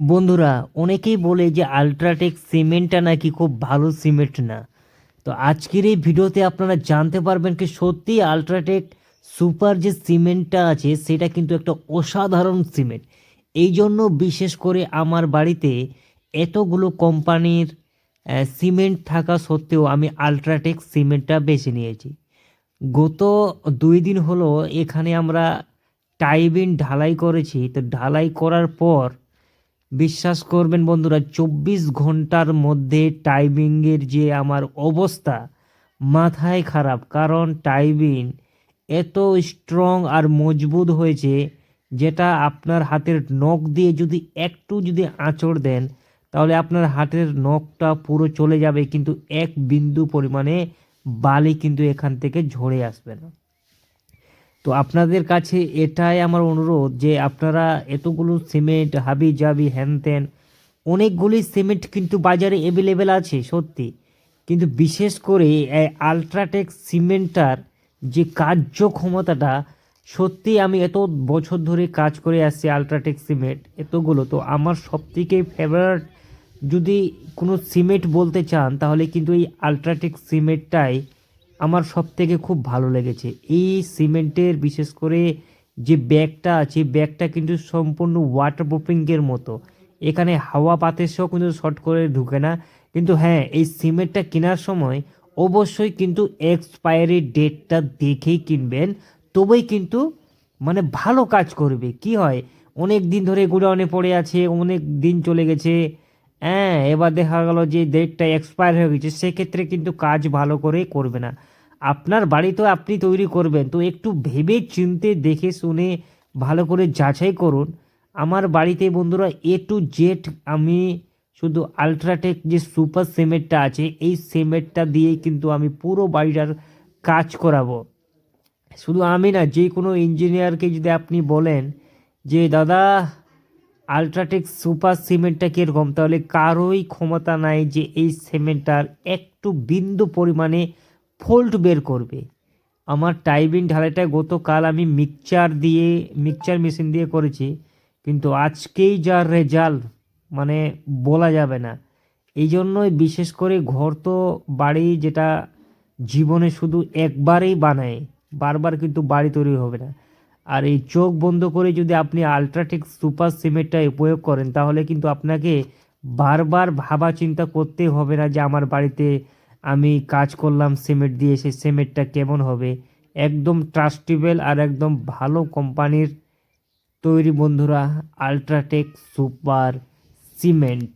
বন্ধুরা, অনেকেই বলে যে আলট্রাটেক সিমেন্টটা নাকি খুব ভালো সিমেন্ট না। তো আজকের এই ভিডিওতে আপনারা জানতে পারবেন কি সত্যি আলট্রাটেক সুপার যে সিমেন্টটা আছে, সেটা কিন্তু একটা অসাধারণ সিমেন্ট। এই জন্য বিশেষ করে আমার বাড়িতে এতগুলো কোম্পানির সিমেন্ট থাকা সত্ত্বেও আমি আলট্রাটেক সিমেন্টটা বেছে নিয়েছি। গত দুই দিন হলো এখানে আমরা টাইবিন ঢালাই করেছি। তো ঢালাই করার পর বিশ্বাস করবেন বন্ধুরা, চব্বিশ ঘণ্টার মধ্যে টাইমিংয়ের যে আমার অবস্থা মাথায় খারাপ। কারণ টাইবিন এত স্ট্রং আর মজবুত হয়েছে যেটা আপনার হাতের নখ দিয়ে যদি একটু যদি আঁচড় দেন, তাহলে আপনার হাতের নখটা পুরো চলে যাবে, কিন্তু এক বিন্দু পরিমাণে বালি কিন্তু এখান থেকে ঝরে আসবে না। তো আপনাদের কাছে এটাই আমার অনুরোধ যে আপনারা এতগুলো সিমেন্ট, হাবি জাবি হ্যান ত্যান অনেকগুলি সিমেন্ট কিন্তু বাজারে অ্যাভেলেবেল আছে, সত্যি। কিন্তু বিশেষ করে আলট্রাটেক সিমেন্টটার যে কার্যক্ষমতাটা, সত্যি আমি এত বছর ধরে কাজ করে আসছি আলট্রাটেক সিমেন্ট, এতগুলো। তো আমার সবথেকে ফেভারিট যদি কোনো সিমেন্ট বলতে চান, তাহলে কিন্তু এই আলট্রাটেক সিমেন্টটাই আমার সব থেকে খুব ভালো লেগেছে। এই সিমেন্টের বিশেষ করে যে ব্যাগটা আছে ব্যাগটা কিন্তু সম্পূর্ণ ওয়াটার প্রুফিংয়ের মতো। এখানে হাওয়া পাতের কিন্তু শর্ট করে ঢুকে না। কিন্তু হ্যাঁ এই সিমেন্টটা কেনার সময় অবশ্যই কিন্তু এক্সপায়ারি ডেটটা দেখেই কিনবেন। তবেই কিন্তু মানে ভালো কাজ করবে। কি হয়? অনেক দিন ধরে গোডাউনে পড়ে আছে, অনেক দিন চলে গেছে। হ্যাঁ এবার দেখা গেল যে ডেটটা এক্সপায়ার হয়ে গেছে, সেক্ষেত্রে কিন্তু কাজ ভালো করে করবে না। আপনার বাড়ি তো আপনি তৈরি করবেন, তো একটু ভেবে চিনতে, দেখে শুনে ভালো করে যাচাই করুন। আমার বাড়িতে বন্ধুরা এ টু জেড আমি শুধু আলট্রাটেক যে সুপার সিমেন্টটা আছে, এই সিমেন্টটা দিয়েই কিন্তু আমি পুরো বাড়িটার কাজ করাবো। শুধু আমি না যে কোনো ইঞ্জিনিয়ারকে যদি আপনি বলেন যে, দাদা আলট্রাটেক সুপার সিমেন্টটা কীরকম? তাহলে কারোই ক্ষমতা নাই যে এই সিমেন্টটার একটু বিন্দু পরিমাণে ফোল্ট বের করবে। আমার টাইবিন ঢালাইটা গতকাল আমি মিক্সচার দিয়ে, মিক্সচার মেশিন দিয়ে করেছি, কিন্তু আজকেই যার রেজাল্ট মানে বলা যাবে না। এই জন্যই বিশেষ করে ঘর তো বাড়ি যেটা জীবনে শুধু একবারেই বানায়, বারবার কিন্তু বাড়ি তৈরি হবে না। আর এই চোখ বন্ধ করে যদি আপনি আলট্রাটেক সুপার সিমেন্টটা উপয়োগ করেন, তাহলে কিন্তু আপনাকে বারবার ভাবা চিন্তা করতে হবে না যে আমার বাড়িতে আমি কাজ করলাম সিমেন্ট দিয়ে, সেই সিমেন্টটা কেমন হবে। একদম ট্রাস্টেবল আর একদম ভালো কোম্পানির তৈরি বন্ধুরা আলট্রাটেক সুপার সিমেন্ট।